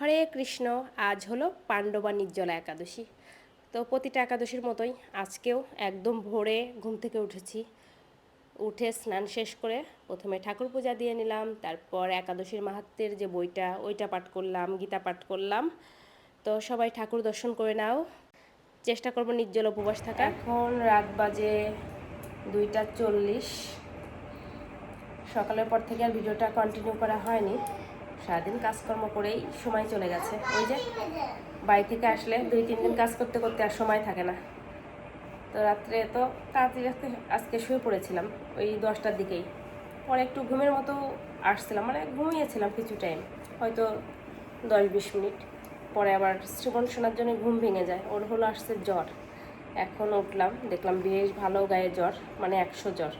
হরে কৃষ্ণ, আজ হলো পাণ্ডবা নির্জলা একাদশী। তো প্রতিটা একাদশীর মতোই আজকেও একদম ভোরে ঘুম থেকে উঠেছি। উঠে স্নান শেষ করে প্রথমে ঠাকুর পূজা দিয়ে নিলাম, তারপর একাদশীর মাহাত্মের যে বইটা, ওইটা পাঠ করলাম, গীতা পাঠ করলাম। তো সবাই ঠাকুর দর্শন করে নাও। চেষ্টা করব নির্জল উপবাস থাকা। এখন রাত বাজে দুইটা চল্লিশ। সকালের পর থেকে আর ভিডিওটা কন্টিনিউ করা হয়নি। সারাদিন কাজকর্ম করেই সময় চলে গেছে। ওই যে বাড়ি থেকে আসলে দুই, তিন দিন কাজ করতে করতে আর সময় থাকে না। তো রাত্রে তো তাড়াতাড়ি আজকে আজকে শুয়ে পড়েছিলাম, ওই দশটার দিকেই। পরে একটু ঘুমের মতো আসছিলাম মানে ঘুমিয়েছিলাম কিছু টাইম হয়তো দশ বিশ মিনিট। পরে আবার শ্রবণ শোনার জন্য ঘুম ভেঙে যায়, ওর হলো আসছে জ্বর। এখন উঠলাম, দেখলাম বেশ ভালো গায়ে জ্বর মানে একশো জ্বর।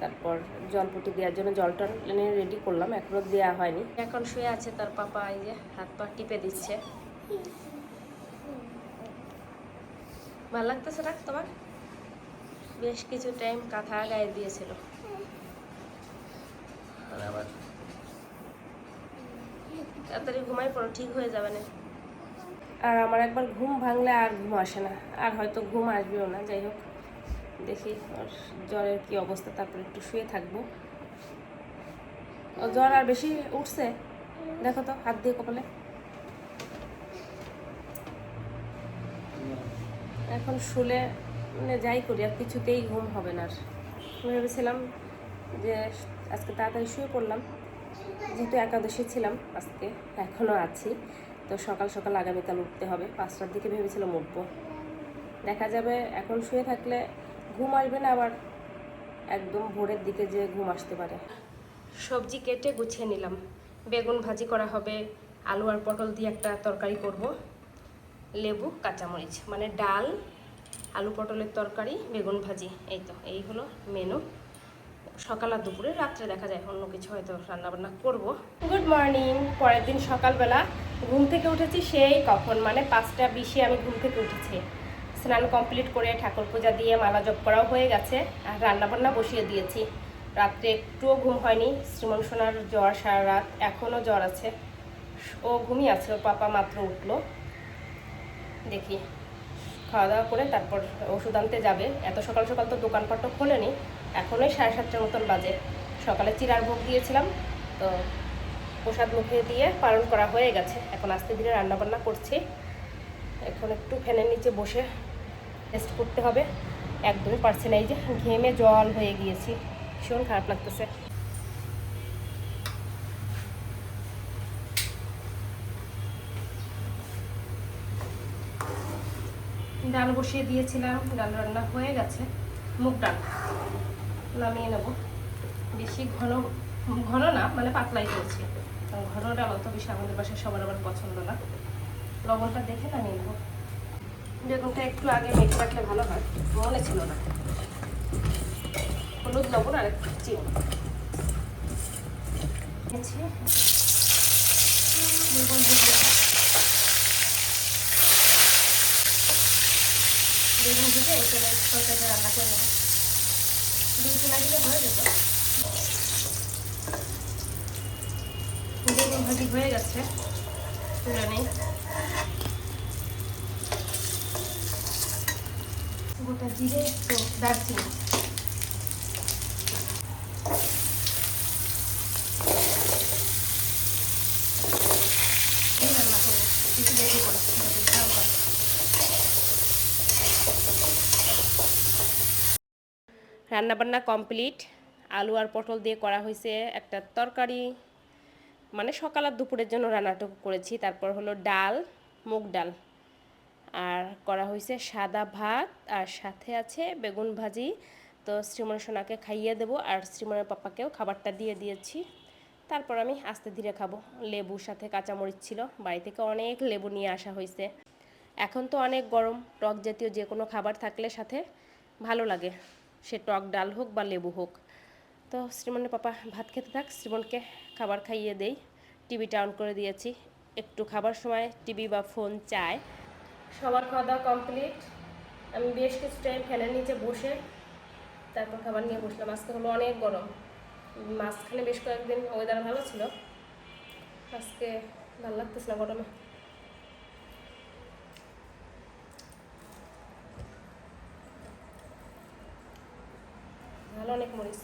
তারপর জলপটি দেওয়ার জন্য জল টল এনে রেডি করলাম এখনও দেওয়া হয়নি। এখন শুয়ে আছে তার পাপা এই যে হাত পা টিপে দিচ্ছে। ভালো লাগতেছে রাখ তোমার? বেশ কিছু টাইম কাঁথা গায়ে দিয়েছিল। আবার। তাড়াতাড়ি ঘুমাই পড়ো ঠিক হয়ে যাবে না। আর আমার একবার ঘুম ভাঙলে আর ঘুম আসে না। আর হয়তো ঘুম আসবেও না যাই হোক। দেখি জ্বরের কি অবস্থা, তারপর একটু শুয়ে থাকব। জ্বর আর বেশি উঠছে? দেখো তো, হাত দিয়ে কপালে। এখন শুলে মানে যাই করি, আর কিছুতেই ঘুম হবে না আর। ভেবেছিলাম যে আজকে তাড়াতাড়ি শুয়ে পড়লাম। যেহেতু একাদশী ছিলাম, আজকে এখনও আছি। তো সকাল সকাল আগামীকাল উঠতে হবে। পাঁচটার দিকে ভেবেছিলাম উঠবো। দেখা যাবে এখন শুয়ে থাকলে ঘুম আসবে না আবার একদম ভোরের দিকে যে ঘুম আসতে পারে। সবজি কেটে গুছিয়ে নিলাম। বেগুন ভাজি করা হবে আলু আর পটল দিয়ে একটা তরকারি করব। লেবু কাঁচামরিচ মানে ডাল আলু পটলের তরকারি বেগুন ভাজি এই তো এই হলো মেনু সকাল আর দুপুরে রাত্রে দেখা যায় অন্য কিছু হয়তো রান্নাবান্না করব। গুড মর্নিং পরের দিন সকালবেলা ঘুম থেকে উঠেছি সেই কখন মানে পাঁচটা বিশে আমি ঘুম থেকে উঠেছি। স্নান কমপ্লিট করে ঠাকুর পূজা দিয়ে মালা জপ করাও হয়ে গেছে। আর রান্নাবান্না বসিয়ে দিয়েছি। রাত্রে একটুও ঘুম হয়নি। শ্রীমন সোনার জ্বর সারা রাত এখনও জ্বর আছে। ও ঘুমিয়ে আছে। ওর পাপা মাত্র উঠল। দেখি, খাওয়া দাওয়া করে তারপর ওষুধ আনতে যাবে। এত সকাল সকাল তো দোকানপাটও খোলেনি। এখনই সাড়ে সাতটার মতন বাজে। সকালে চিরার ভোগ দিয়েছিলাম। তো প্রসাদ মুখে দিয়ে পালন করা হয়ে গেছে। এখন আস্তে ধীরে রান্নাবান্না করছি। এখন একটু ফ্যানের নিচে বসে রেস্ট করতে হবে। একদমই পারছে না, এই যে ঘেমে জল হয়ে গিয়েছি। ভীষণ খারাপ লাগতেছে। ডাল বসিয়ে দিয়েছিলাম, ডাল রান্না হয়ে গেছে। মুগ ডাল নামিয়ে নেব। বেশি ঘন ঘন না মানে পাতলাই করেছি। ঘন ডাল অত বেশি আমাদের বাসায় সবার আবার পছন্দ না। লবণটা দেখে নামিয়ে নেব। বেগুনটা একটু আগে মেখে রাখলে ভালো হয়। মনে ছিল না। হলুদ লবণ আর একটু চিনি। বেগুন ভেজে এখানে তরকারিটা রান্না করে নেব দুই চুলা দিলে হয়ে যেত। বেগুন ভাজি হয়ে গেছে। তুলে নেই। গোটা জিরে তো দারচিনি। রান্নাবান্না কমপ্লিট। আলু আর পটল দিয়ে করা হয়েছে একটা তরকারি। মানে সকাল আর দুপুরের জন্য রান্নাটুকু করেছি। তারপর হলো ডাল, মুগ ডাল। আর করা হয়েছে সাদা ভাত, আর সাথে আছে বেগুন ভাজি। তো শ্রীমন সোনাকে খাইয়ে দেবো, আর শ্রীমনের পাপাকেও খাবারটা দিয়ে দিয়েছি। তারপর আমি আস্তে ধীরে খাব। লেবুর সাথে কাঁচামরিচ ছিল, বাড়ি থেকে অনেক লেবু নিয়ে আসা হয়েছে। এখন তো অনেক গরম, টক জাতীয় যে কোনো খাবার থাকলে সাথে ভালো লাগে। সে টক ডাল হোক বা লেবু হোক। তো শ্রীমনের পাপা ভাত খেতে থাক, শ্রীমনকে খাবার খাইয়ে দেই। টিভিটা অন করে দিয়েছি। একটু খাবার সময় টিভি বা ফোন চায়। সবার খাওয়া দাওয়া কমপ্লিট। আমি বেশ কিছু টাইম ফ্যানের নিচে বসে তারপর খাবার নিয়ে বসলাম। আজকে হলো অনেক গরম। মাঝখানে বেশ কয়েকদিন ওয়েদার ভালো ছিল। আজকে ভালো লাগতেছে না গরমে। ভালো অনেক মরিচ।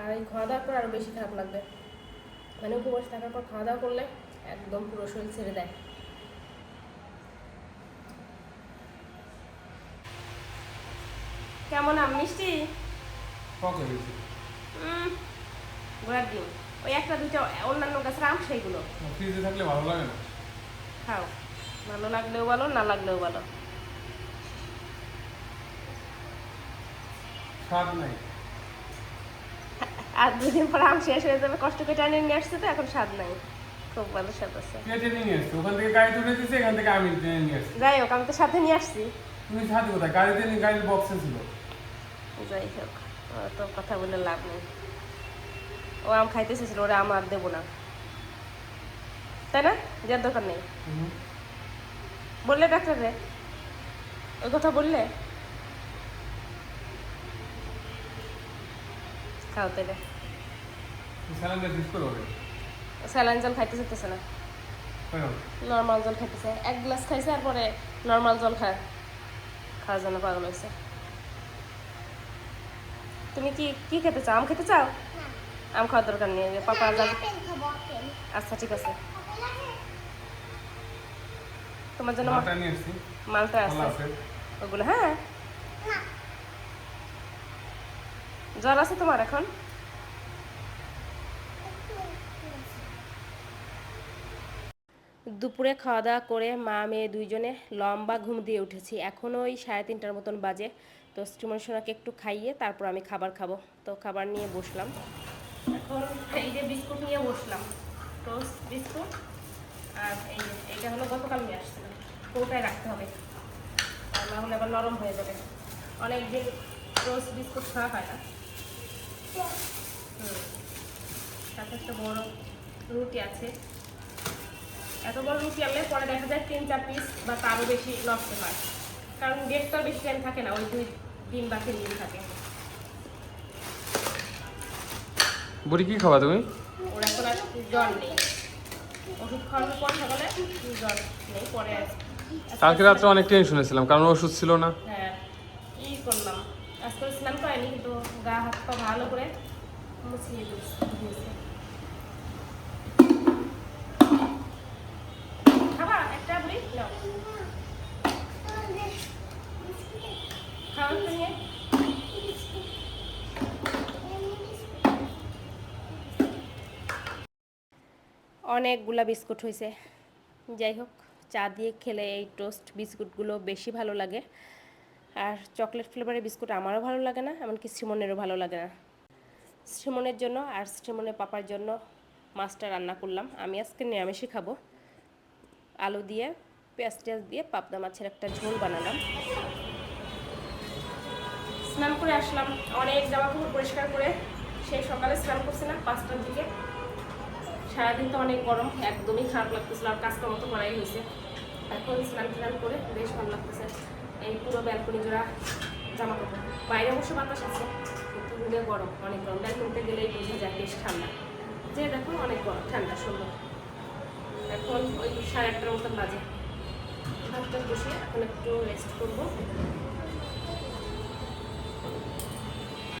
আর এই খাওয়া দাওয়ার পর আরও বেশি খারাপ লাগবে। মানে উপবাস থাকার পর খাওয়া দাওয়া করলে একদম পুরো শরীর ছেড়ে দেয়। কেমন আম? মিষ্টি? ডিম। ওই একটা দুটো অন্যান্য গাছের আম সেইগুলো। ফ্রিজে থাকলে ভালো লাগে না? খাও। ভালো লাগলেও ভালো না লাগলেও ভালো। স্বাদ নাই। আর দুদিন পর আম শেষ হয়ে যাবে কষ্ট করে টানিয়ে নিয়ে আসছে তো এখন স্বাদ নাই। খুব ভালো স্বাদ আছে। টেনে নিয়ে আসছে? ওখান থেকে গাড়ি তুলে দিচ্ছে এখান থেকে আমি টেনে নিয়ে আসছি। যাই হোক আমি তো সাথে নিয়ে আসছি। তুমি সাথে কোথায়? গাড়িতে নিয়ে গাড়ির বক্সে ছিল। যাই হোক তো কথা বলে লাভ নেই। ও আম খাইতে চেয়েছিল ওরা আম আর দেবো না। তাই না? যার দরকার নেই। বললে ডাক্তার রে? ওই কথা বললে? খাও তাইলে। স্যালাইন জল খাইতে চাইতেছে না। নর্মাল জল খাইতেছে। এক গ্লাস খাইছে আর পরে নর্মাল জল খায়। খাওয়ার জন্য পাগল হয়েছে তুমি কি কি খেতে চাও? আম খেতে চাও? আম খাওয়ার দরকার নেই পাপা আচ্ছা ঠিক আছে। তোমার জন্য মালটা আছে। ওগুলো হ্যাঁ। জ্বর আছে তোমার এখন? দুপুরে খাওয়া দাওয়া করে মা মেয়ে দুইজনে লম্বা ঘুম দিয়ে উঠেছি। এখন ওই সাড়ে তিনটার মতন বাজে। তো স্টিমনসোনাকে একটু খাইয়ে তারপর আমি খাবার খাব। তো খাবার নিয়ে বসলাম। এখন এই যে বিস্কুট নিয়ে বসলাম। টোস্ট বিস্কুট আর এই যে এইটা হলো গতকাল নিয়ে আসছিলাম। কৌটায় রাখতে হবে। আর না হলে আবার নরম হয়ে যাবে। অনেক দিন রোজ বিস্কুট খাওয়া হয় না। হুম। সাথে একটা বড় রুটি আছে। এত বড় রুটি আনলে পরে দেখা যায় তিন চার পিস বা তারও বেশি নষ্ট হয়। কারণ ডেট তো বেশি টাইম থাকে না, ওই দুই দিন বা তিন থাকে। বুড়ি কি খাবা তুমি? ওর এখন আর জ্বর নেই। ওষুধ খাওয়ানোর পর সকালে জ্বর নেই পরে কালকে রাত্রে অনেক টেনশনে ছিলাম কারণ ওষুধ ছিল না। হ্যাঁ ই করলাম? আজকে স্নান কিন্তু গা হাত পা ভালো করে মুছিয়ে দিয়েছে দিয়েছে। খাবা একটা বুড়ি নাও খাওয়া তো নিয়ে অনেকগুলা বিস্কুট হয়েছে। যাই হোক, চা দিয়ে খেলে এই টোস্ট বিস্কুটগুলো বেশি ভালো লাগে। আর চকলেট ফ্লেভারের বিস্কুট আমারও ভালো লাগে না, এমনকি শ্রীমনেরও ভালো লাগে না। শ্রীমনের জন্য আর শ্রীমনের পাপার জন্য মাছটা রান্না করলাম। আমি আজকে নিরামিষই খাব। আলু দিয়ে, পেঁয়াজ টেয়াজ দিয়ে পাবদা মাছের একটা ঝোল বানালাম। স্নান করে আসলাম। অনেক জামা কাপড় পরিষ্কার করে সেই সকালে স্নান করছিলাম পাঁচটার দিকে। সারাদিন তো অনেক গরম, একদমই খারাপ লাগতেছিল আর কাজটা মতো করাই হয়েছে। এখন স্নান টান করে বেশ ভালো লাগতেছে। এই পুরো ব্যালকনি জোড়া জামা কাপড় বাইরে অবশ্য বাতাস আছে, কিন্তু রুমে গরম, অনেক গরম। ব্যালকনিতে গেলেই বোঝা যায় বেশ ঠান্ডা। যে দেখো অনেক গরম, ঠান্ডা, সুন্দর। এখন ওই সাড়ে আটটার মতন বাজে। ভাতটা বসে এখন একটু রেস্ট করব।